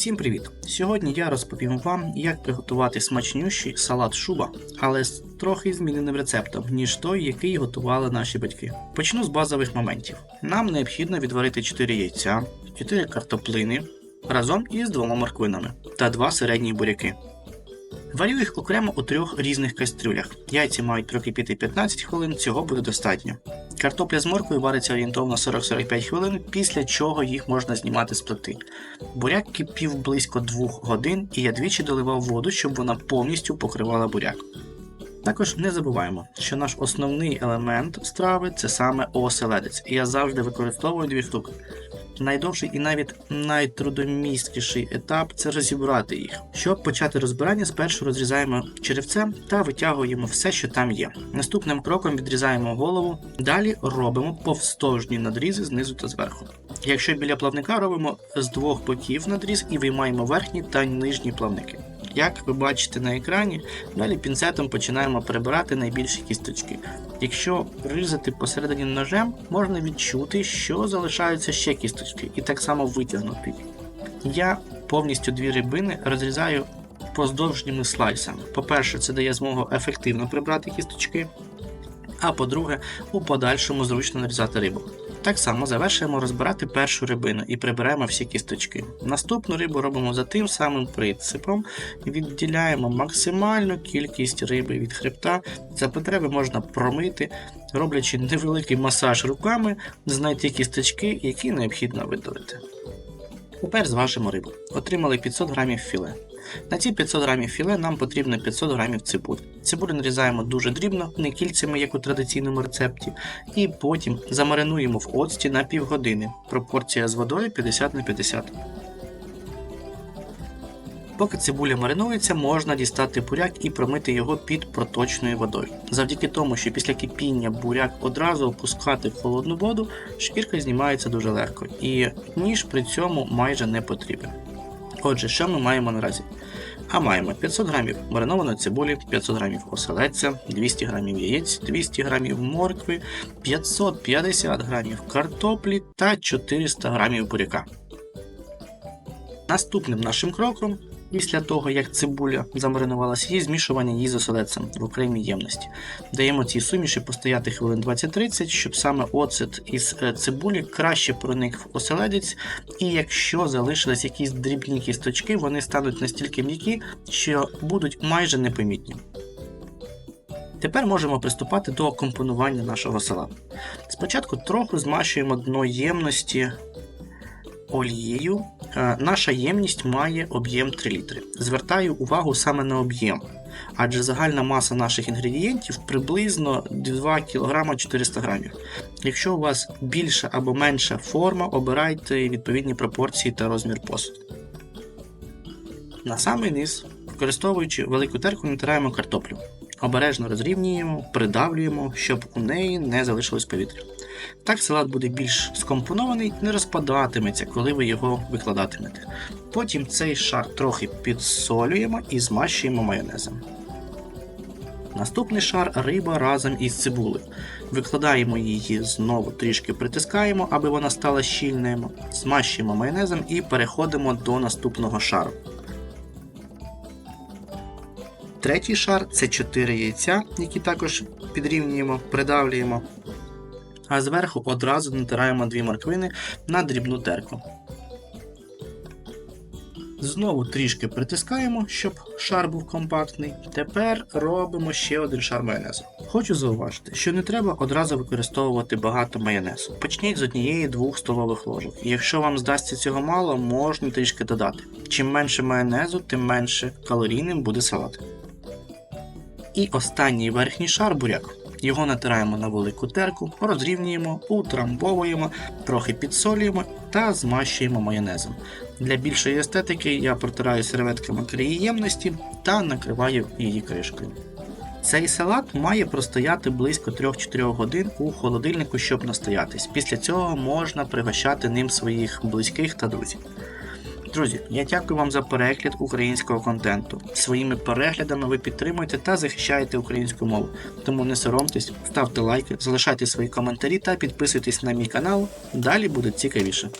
Всім привіт! Сьогодні я розповім вам, як приготувати смачнющий салат шуба, але з трохи зміненим рецептом, ніж той, який готували наші батьки. Почну з базових моментів. Нам необхідно відварити 4 яйця, 4 картоплини разом із двома морквинами та 2 середні буряки. Варю їх окремо у трьох різних кастрюлях. Яйця мають прокипіти 15 хвилин, цього буде достатньо. Картопля з морквою вариться орієнтовно 40-45 хвилин, після чого їх можна знімати з плити. Буряк кипів близько 2 годин, і я двічі доливав воду, щоб вона повністю покривала буряк. Також не забуваємо, що наш основний елемент страви це саме оселедець, і я завжди використовую дві штуки. Найдовший і навіть найтрудомісткіший етап це розібрати їх. Щоб почати розбирання, спершу розрізаємо черевце та витягуємо все, що там є. Наступним кроком відрізаємо голову, далі робимо повстожні надрізи знизу та зверху. Якщо біля плавника робимо з двох боків надріз і виймаємо верхні та нижні плавники. Як ви бачите на екрані, далі пінцетом починаємо прибирати найбільші кісточки. Якщо різати посередині ножем, можна відчути, що залишаються ще кісточки, і так само витягнути. Я повністю дві рибини розрізаю поздовжніми слайсами. По-перше, це дає змогу ефективно прибрати кісточки, а по-друге, у подальшому зручно нарізати рибу. Так само завершуємо розбирати першу рибину і приберемо всі кісточки. Наступну рибу робимо за тим самим принципом, відділяємо максимальну кількість риби від хребта. За потреби можна промити, роблячи невеликий масаж руками, знайти кісточки, які необхідно видалити. Тепер зважимо рибу. Отримали 500 грамів філе. На ці 500 грамів філе нам потрібно 500 грамів цибулі. Цибулю нарізаємо дуже дрібно, не кільцями, як у традиційному рецепті, і потім замаринуємо в оцті на півгодини. Пропорція з водою 50 на 50. Поки цибуля маринується, можна дістати буряк і промити його під проточною водою. Завдяки тому, що після кипіння буряк одразу опускати в холодну воду, шкірка знімається дуже легко, і ніж при цьому майже не потрібен. Отже, що ми маємо наразі? А маємо 500 грамів маринованої цибулі, 500 грамів оселедця, 200 грамів яєць, 200 грамів моркви, 550 грамів картоплі та 400 грамів буряка. Наступним нашим кроком, після того як цибуля замаринувалася, є змішування її з оселедцем в окремій ємності. Даємо цій суміші постояти хвилин 20-30, щоб саме оцет із е, цибулі краще проник в оселедець, і якщо залишились якісь дрібні кісточки, вони стануть настільки м'які, що будуть майже непомітні. Тепер можемо приступати до компонування нашого салату. Спочатку трохи змащуємо дно ємності олією. Е, Наша ємність має об'єм 3 літри. Звертаю увагу саме на об'єм, адже загальна маса наших інгредієнтів приблизно 2 кг 400 г. Якщо у вас більша або менша форма, обирайте відповідні пропорції та розмір посуду. На самий низ, використовуючи велику терку, натираємо картоплю. Обережно розрівнюємо, придавлюємо, щоб у неї не залишилось повітря. Так салат буде більш скомпонований, не розпадатиметься, коли ви його викладатимете. Потім цей шар трохи підсолюємо і змащуємо майонезом. Наступний шар риба разом із цибулею. Викладаємо її знову трішки притискаємо, аби вона стала щільною. Змащуємо майонезом і переходимо до наступного шару. Третій шар це 4 яйця, які також підрівнюємо, придавлюємо. А зверху одразу натираємо дві морквини на дрібну терку. Знову трішки притискаємо, щоб шар був компактний. Тепер робимо ще один шар майонезу. Хочу зауважити, що не треба одразу використовувати багато майонезу. Почніть з однієї-двох столових ложок. Якщо вам здасться цього мало, можна трішки додати. Чим менше майонезу, тим менше калорійним буде салат. І останній верхній шар буряк. Його натираємо на велику терку, розрівнюємо, утрамбовуємо, трохи підсолюємо та змащуємо майонезом. Для більшої естетики я протираю серветками краї та накриваю її кришкою. Цей салат має простояти близько 3-4 годин у холодильнику, щоб настоятись. Після цього можна пригощати ним своїх близьких та друзів. Друзі, я дякую вам за перегляд українського контенту. Своїми переглядами ви підтримуєте та захищаєте українську мову. Тому не соромтесь, ставте лайки, залишайте свої коментарі та підписуйтесь на мій канал. Далі буде цікавіше.